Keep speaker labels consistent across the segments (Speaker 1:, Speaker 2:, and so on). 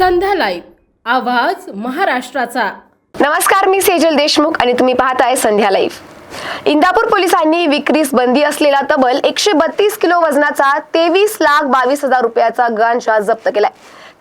Speaker 1: संध्या live आवाज महाराष्ट्राचा.
Speaker 2: नमस्कार मी सेजल देशमुख आणि तुम्ही पाहताय संध्या लाईव्ह इंदापूर पोलिसांनी विक्रीस बंदी असलेला तब्बल एकशे बत्तीस किलो वजनाचा तेवीस लाख बावीस हजार रुपयाचा गांजा जप्त केलाय.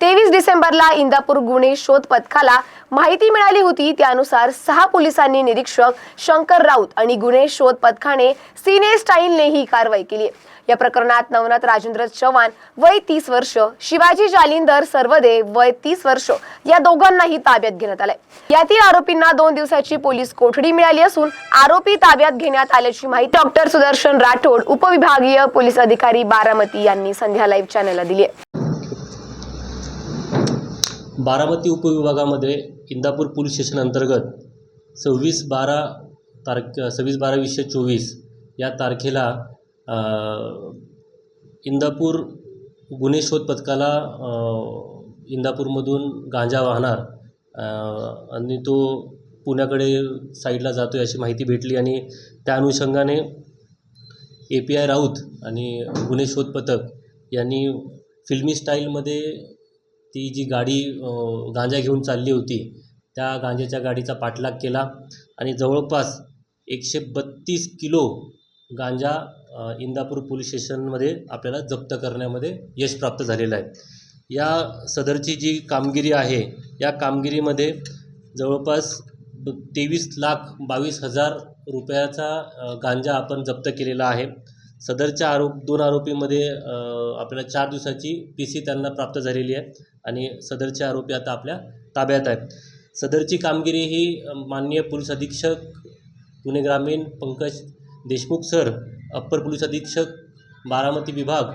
Speaker 2: तेवीस डिसेंबरला इंदापूर गुन्हे शोध पथकाला माहिती मिळाली होती. त्यानुसार सहा पोलिसांनी निरीक्षक शंकर राऊत आणि गुन्हे शोध पथकाने सिने स्टाईलने ही कारवाई केली या प्रकरणात नवनाथ राजेंद्र चव्हाण वय तीस वर्ष शिवाजी जालिंदर सर्वदे वय तीस वर्ष या दोघांनाही ताब्यात घेण्यात आलंय. यातील आरोपींना दोन दिवसाची पोलीस कोठडी मिळाली असून आरोपी ताब्यात घेण्यात आल्याची माहिती डॉक्टर सुदर्शन राठोड उपविभागीय पोलीस अधिकारी बारामती यांनी संध्या लाईव्ह चॅनलला दिली आहे.
Speaker 3: बारामती उपविभागामध्ये इंदापूर पोलीस स्टेशन अंतर्गत सव्वीस बारा तारख सव्वीस बारा वीसशे चोवीस या तारखेला इंदापूर गुन्हे शोध पथकाला इंदापूरमधून गांजा वाहणार आणि तो पुण्याकडे साईडला जातो आहे अशी माहिती भेटली आणि त्या अनुषंगाने ए पी आय राऊत आणि गुन्हे शोध पथक यांनी फिल्मी स्टाईलमध्ये ती जी गाडी गांजा घेऊन चालली होती त्या गांजाच्या गाडीचा पाठलाग केला आणि जवळपास एकशे बत्तीस किलो गांजा इंदापूर पोलीस स्टेशनमध्ये आपल्याला जप्त करण्यामध्ये यश प्राप्त झालेलं आहे. या सदरची जी कामगिरी आहे या कामगिरीमध्ये जवळपास तेवीस लाख बावीस हजार रुपयाचा गांजा आपण जप्त केलेला आहे. सदरच्या आरोप दोन आरोपीमध्ये आपल्याला चार दिवसाची पी सी त्यांना प्राप्त झालेली आहे आणि सदरचे आरोपी आता आपल्या ताब्यात आहेत. सदरची कामगिरी ही माननीय पोलीस अधीक्षक पुणे ग्रामीण Pankaj Deshmukh sir upper police अधीक्षक बारामती विभाग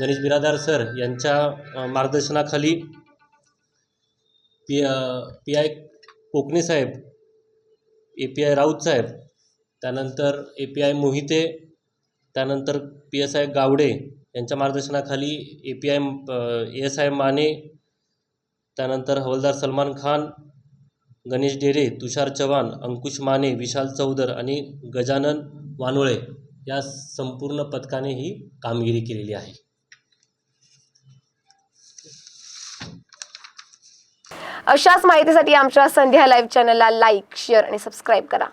Speaker 3: गणेश बिरादार सर यांच्या मार्गदर्शनाखाली P P I Kokane saheb A P I Raut saheb त्यानंतर ए पी आय मोहिते त्यानंतर पी एस आय गावडे यांच्या मार्गदर्शनाखाली A P I A S I Mane त्यानंतर हवलदार सलमान खान गणेश डेरे तुषार चव्हाण अंकुश माने विशाल चौधर आणि गजानन वानोळे या संपूर्ण पथकाने ही कामगिरी केलेली आहे.
Speaker 2: अशाच माहितीसाठी आमच्या संध्या लाईव्ह चॅनलला लाईक शेअर आणि सबस्क्राईब करा.